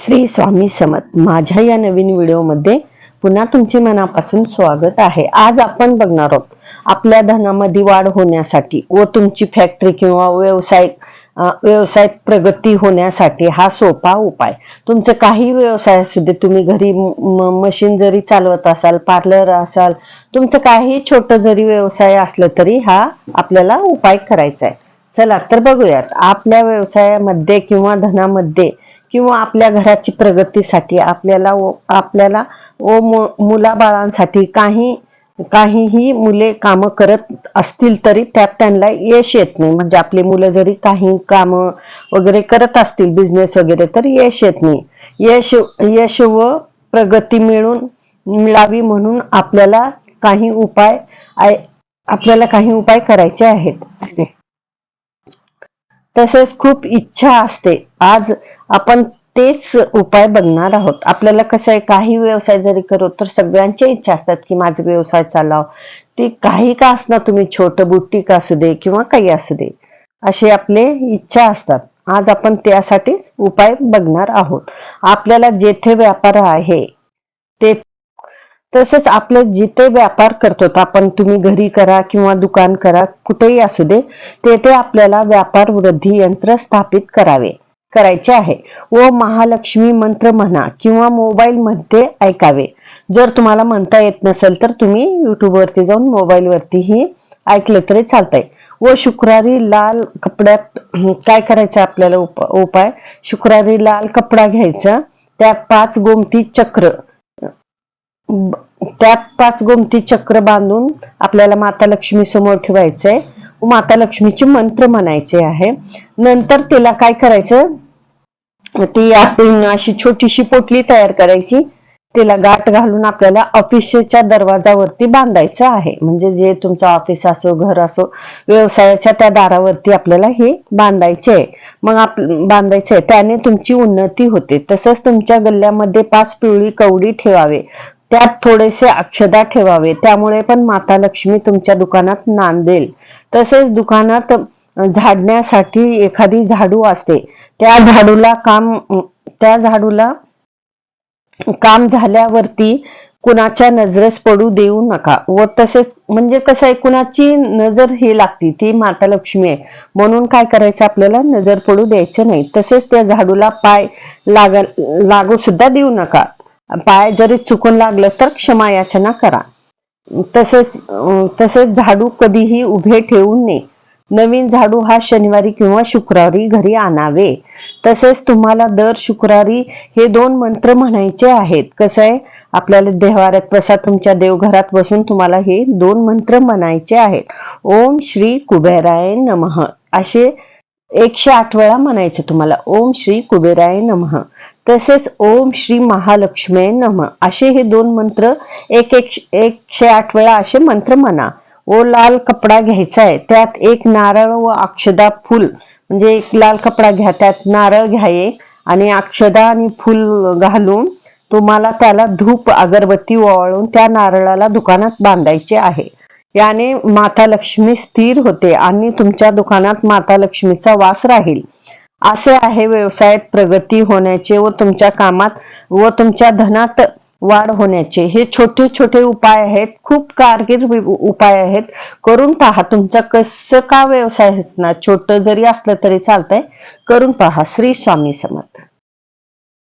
श्री स्वामी समत माझ्या या नवीन व्हिडिओमध्ये पुन्हा तुमचे मनापासून स्वागत आहे. आज आपण बघणार आहोत आपल्या धनामध्ये वाढ होण्यासाठी व तुमची फॅक्टरी किंवा व्यवसाय व्यवसायात प्रगती होण्यासाठी हा सोपा उपाय. तुमचं काही व्यवसाय असू दे तुम्ही घरी मशीन जरी चालवत असाल पार्लर असाल तुमचं काही छोटं जरी व्यवसाय असलं तरी हा आपल्याला उपाय करायचा आहे. चला तर बघूयात. आपल्या व्यवसायामध्ये किंवा धनामध्ये किंवा आपल्या घराची प्रगतीसाठी आपल्याला व आपल्याला व मुलाबाळांसाठी काही काहीही मुले कामं करत असतील तरी त्यात त्यांना यश येत नाही. म्हणजे आपली मुलं जरी काही कामं वगैरे करत असतील बिझनेस वगैरे तर यश येत नाही. यश यश व प्रगती मिळून मिळावी म्हणून आपल्याला काही उपाय आपल्याला काही उपाय करायचे आहेत. तसेच खूप इच्छा असते. आज आपण तेच उपाय बघणार आहोत. आपल्याला कसं आहे काही व्यवसाय जरी करू तर सगळ्यांच्या इच्छा असतात की माझा व्यवसाय चालाव. ती काही का असणार तुम्ही छोट बुटीक असू दे किंवा काही असू दे असे आपले इच्छा असतात. आज आपण त्यासाठीच उपाय बघणार आहोत. आपल्याला जेथे व्यापार आहे ते तसंच आपलं जिथे व्यापार करतो आपण तुम्ही घरी करा किंवा दुकान करा कुठेही असू दे तेथे आपल्याला व्यापार वृद्धी यंत्र स्थापित करावे. करायचे आहे. व महालक्ष्मी मंत्र म्हणा किंवा मोबाईल मध्ये ऐकावे. जर तुम्हाला म्हणता येत नसेल तर तुम्ही युट्यूब वरती जाऊन मोबाईल वरतीही ऐकलं तरी चालतंय. व शुक्रवारी लाल कपड्यात काय करायचं आपल्याला उप- उपाय? शुक्रवारी लाल कपडा घ्यायचा. त्यात पाच गोमती चक्र. त्यात पाच गोमती चक्र बांधून आपल्याला माता लक्ष्मी समोर ठेवायचंय. माता लक्ष्मीचे मंत्र म्हणायचे आहे. नंतर तिला काय करायचं? ती आपण अशी छोटीशी पोटली तयार करायची. तिला गाठ घालून आपल्याला ऑफिसच्या दरवाजावरती बांधायचं आहे. म्हणजे जे तुमचं ऑफिस असो घर असो व्यवसायाच्या त्या दारावरती आपल्याला हे बांधायचे आहे. मग आप बांधायचे आहे. त्याने तुमची उन्नती होते. तसंच तुमच्या गल्ल्यामध्ये पाच पिवळी कवडी ठेवावे. त्यात थोडेसे अक्षदा ठेवावे. त्यामुळे पण माता लक्ष्मी तुमच्या दुकानात नांदेल. तसेच दुकानात झाडण्यासाठी एखादी झाडू असते. त्या झाडूला काम त्या झाडूला काम झाल्यावरती कुणाच्या नजरेस पडू देऊ नका. व तसेच म्हणजे कसं आहे कुणाची नजर ही लागती ती माता लक्ष्मी आहे. म्हणून काय करायचं आपल्याला नजर पडू द्यायचं नाही. तसेच त्या झाडूला पाय लाग लागू सुद्धा देऊ नका. पाय जरी चुकून लागलं तर क्षमा याचना करा. तसेच तसेच झाडू कधीही उभे ठेवू नये. नवीन झाडू हा शनिवारी किंवा शुक्रवारी घरी आणावे. तसेच तुम्हाला दर शुक्रवारी हे दोन मंत्र म्हणायचे आहेत. कसं आहे? आपल्याला देवाऱ्यात प्रसाद तुमच्या देवघरात बसून तुम्हाला हे दोन मंत्र म्हणायचे आहेत. ओम श्री कुबेराय नमः. असे एकशे आठ वेळा म्हणायचे तुम्हाला. ओम श्री कुबेराय नमः. तसेच ओम श्री महालक्ष्मी नम. असे हे दोन मंत्र एक एकशे आठ वेळा असे मंत्र म्हणा. ओ लाल कपडा घ्यायचा आहे त्यात एक नारळ व अक्षदा फुल म्हणजे एक लाल कपडा घ्या त्यात नारळ घ्याये आणि अक्षदा आणि फुल घालून तुम्हाला त्याला धूप अगरबत्ती ओवाळून त्या नारळाला दुकानात बांधायचे आहे. याने माता लक्ष्मी स्थिर होते आणि तुमच्या दुकानात माता लक्ष्मीचा वास राहील. असे आहे व्यवसायात प्रगती होण्याचे व तुमच्या कामात व तुमच्या धनात वाढ होण्याचे. हे छोटे छोटे उपाय आहेत. खूप कारकीर उपाय आहेत. करून पहा तुमचा कसं का व्यवसाय असणार? छोट जरी असलं तरी चालतंय. करून पहा. श्री स्वामी समर्थ.